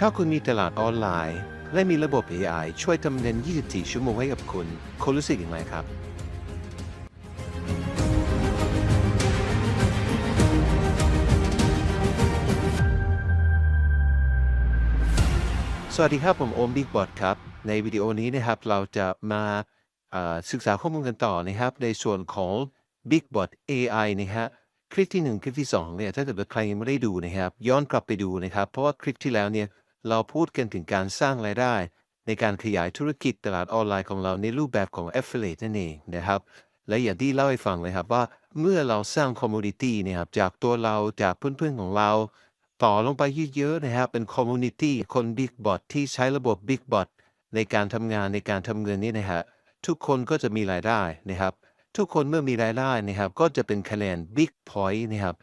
ถ้าคุณมีตลาดออนไลน์ และมีระบบ AI ช่วยทำเงิน 24 ชั่วโมงให้กับคุณ คุณรู้สึกอย่างไรครับสวัสดีครับ ผมโอมบิ๊กบอทครับ ในวิดีโอนี้นะครับเราจะมาศึกษาข้อมูลกันต่อนะครับ ในส่วนของ Big Bot AI นะฮะคลิปที่ 1 คลิปที่ 2เนี่ยถ้าเกิดใครยังไม่ได้ดูนะครับ ย้อนกลับไปดูนะครับ เพราะว่าคลิปที่แล้วเนี่ย เราพูดกันถึงการสร้างรายได้ ในการขยายธุรกิจตลาดออนไลน์ของเราในรูปแบบของ Affiliate นั่นเองนะครับ และอย่างที่เล่าให้ฟังเลยครับว่าเมื่อเราสร้าง Community เนี่ยครับจากตัวเราจากเพื่อนๆของเรา ต่อลงไปเยอะๆนะครับเป็น Community คน Big Bot ที่ใช้ระบบ Big Bot ในการทำงานในการทำเงินนี่นะฮะทุกคนก็จะมีรายได้นะครับ ทุกคนเมื่อมีรายได้นะครับ ก็จะเป็นคะแนน Big Point นะครับ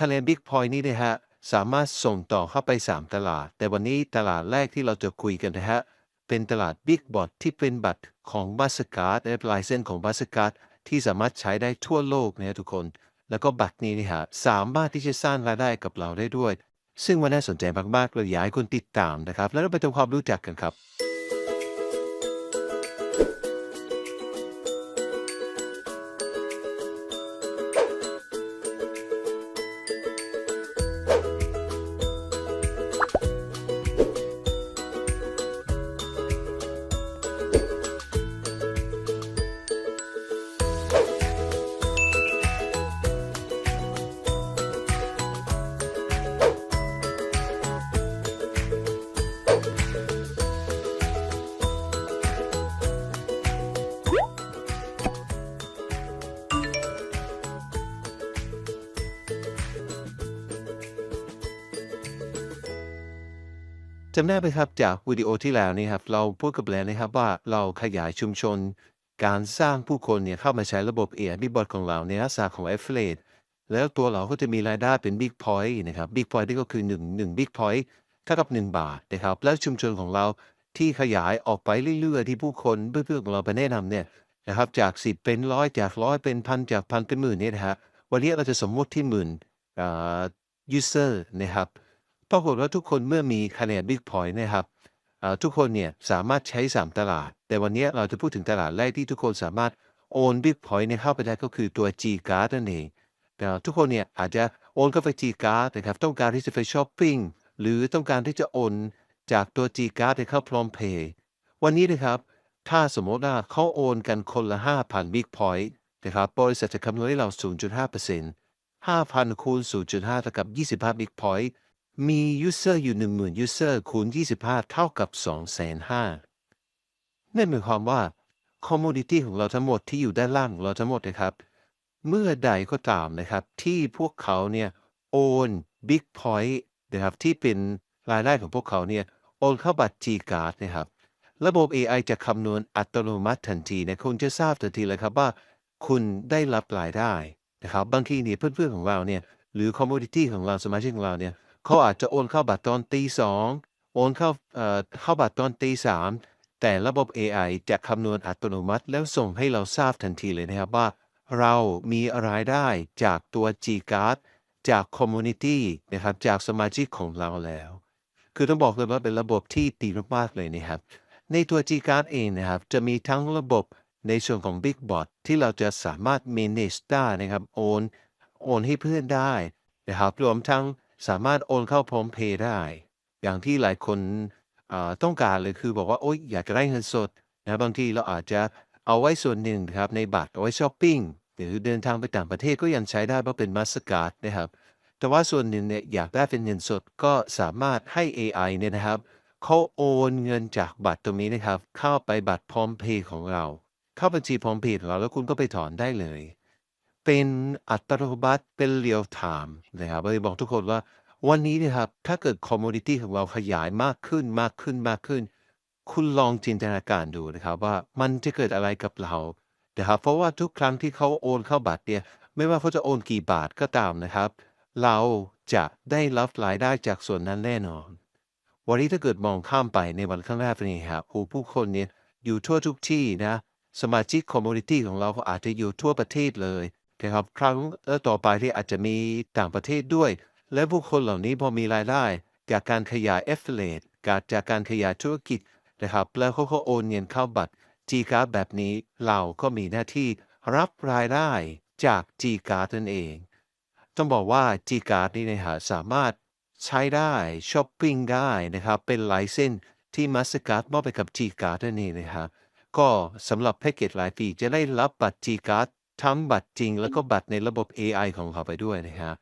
คะแนน Big Point นี่นะฮะ สามารถส่งต่อเข้าไป 3 ตลาด แต่วันนี้ตลาดแรกที่เราจะคุยกันนะฮะ เป็นตลาด Big Bot ที่เป็นบัตรของ Mastercard และลายเส้นของ Mastercard ที่สามารถใช้ได้ทั่วโลกนะฮะทุกคน แล้วก็บัตรนี้นะฮะสามารถที่จะสร้างรายได้กับเราได้ด้วย ซึ่งมันน่าสนใจมากๆเลยอยากให้คุณติดตามนะครับ แล้วเราไปทำความรู้จักกันครับ จำได้ไหมครับจากวิดีโอที่แล้วนี่ครับเราพูดกับแล้วนะครับว่าเราขยายชุมชน การสร้างผู้คนเนี่ยเข้ามาใช้ระบบ AI Big Bot ของเราในลักษณะของ Affiliate แล้วตัวเราก็จะมีรายได้เป็น Big Point นะครับ Big Point นี่ก็คือ 1 1 Big Point เท่ากับ 1 บาทนะครับ แล้วชุมชนของเราที่ขยายออกไปเรื่อยๆ ที่ผู้คนเพื่อนๆของเราไปแนะนำเนี่ยนะครับจาก 10 เป็นร้อยจากร้อยเป็นพันจากพันเป็นหมื่นเนี่ยนะฮะวันนี้เราจะสมมติที่หมื่นอ่า user นะครับ ปรากฏว่าทุกคนเมื่อมีคะแนน Big Point นะครับทุกคนเนี่ยสามารถใช้ 3 ตลาด แต่วันนี้เราจะพูดถึงตลาดแรกที่ทุกคนสามารถโอน Big Point เนี่ยเข้าไปได้ก็คือตัว G Card นั่นเองอ่ทุกคนเนี่ยอาจจะโอนเข้าไป G Card นะครับต้องการที่จะไปช้อปปิ้งหรือต้องการที่จะโอนจากตัว G Card ไปเข้าพร้อมเพย์วันนี้นะครับถ้าสมมติว่าเขาโอนกันคนละ 5,000 Big Point นะครับบริษัทจะคำนวณให้เรา 0.5% 5,000คูณ0.5เท่ากับ25 Big Point มี user อยู่10,000 user คูณ25เท่ากับ250,000นั่นหมายความว่า commodity ของเราทั้งหมดที่อยู่ด้านล่างของเราทั้งหมดนะครับ เมื่อใดก็ตามนะครับ ที่พวกเขาเนี่ยโอน Big Point นะครับที่เป็นรายได้ของพวกเขาเนี่ยโอนเข้าบัตร G Card นะครับ ระบบ AI จะคำนวณอัตโนมัติทันทีนะคุณจะทราบทันทีเลยครับว่า คุณได้รับรายได้นะครับบางทีเนี่ยเพื่อนๆของเราเนี่ยหรือ commodity ของเราสมาชิกของเราเนี่ย เขาอาจจะโอนเข้าบัตรตอนตีสองโอนเข้าเอ่อเข้าบัตรตอนตีสามแต่ระบบ AI จะคำนวณอัตโนมัติ แล้วส่งให้เราทราบทันทีเลยนะครับว่า เรามีรายได้จากตัว G Card จาก community นะครับจากสมาชิกของเราแล้ว คือต้องบอกเลยว่าเป็นระบบที่ดีมากๆเลยนะครับ ในตัว G Card เองนะครับ จะมีทั้งระบบในส่วนของ Big Bot ที่เราจะสามารถ manage ได้นะครับ โอน โอนให้เพื่อนได้นะครับ รวมทั้ง สามารถโอนเข้าพร้อมเพย์ได้ อย่างที่หลายคนต้องการเลยคือบอกว่าโอ๊ยอยากจะได้เงินสดนะบางทีเราอาจจะเอาไว้ส่วนหนึ่งครับในบัตรเอาไว้ช้อปปิ้งหรือเดินทางไปต่างประเทศก็ยังใช้ได้เพราะเป็น Mastercard นะครับ แต่ว่าส่วนหนึ่งเนี่ยอยากได้เป็นเงินสดก็สามารถให้ AI เนี่ยนะครับเขาโอนเงินจากบัตรตรงนี้นะครับ เข้าไปบัตรพร้อมเพย์ของเรา เข้าบัญชีพร้อมเพย์ของเราแล้วคุณก็ไปถอนได้เลย เป็นอัตโนมัติเป็นเรียลไทม์นะครับเลยบอกทุกคนว่าวันนี้นะครับถ้าเกิด commodity ของเราขยายมากขึ้นมากขึ้นมากขึ้น คุณลองจินตนาการดูนะครับว่ามันจะเกิดอะไรกับเรานะครับเพราะว่าทุกครั้งที่เขาโอนเข้าบัตรเนี่ยไม่ว่าเขาจะโอนกี่บาทก็ตามนะครับ เราจะได้รับรายได้จากส่วนนั้นแน่นอน วันนี้ถ้าเกิดมองข้ามไปในวันข้างหน้าไปนี่ครับผู้คนเนี่ยอยู่ทั่วทุกที่นะสมาชิกคอมมูนิตี้ของเราอาจจะอยู่ทั่วประเทศเลย นะครับครั้งแล้วต่อไปที่อาจจะมีต่างประเทศด้วย และผู้คนเหล่านี้พอมีรายได้ จากการขยาย affiliate การจากการขยายธุรกิจนะครับ แล้วเขาก็โอนเงินเข้าบัตร G Card แบบนี้เราก็มีหน้าที่รับรายได้จาก G Card นั่นเอง ต้องบอกว่า G Card นี่นะฮะสามารถใช้ได้ช้อปปิ้งได้นะครับเป็นไลเซนที่ Mastercard มอบไปกับ G Card นั่นเองนะฮะก็สำหรับแพ็กเกจรายปีจะได้รับบัตร G Card ทั้งบัตรจริงแล้วก็บัตรในระบบ AI ของเขาไปด้วยนะฮะ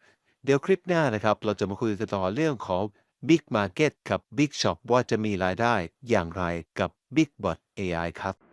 เดี๋ยวคลิปหน้านะครับ เราจะมาคุยกันต่อเรื่องของ Big Market กับ Big Shop ว่าจะมีรายได้อย่างไรกับ Big Bot AI ครับ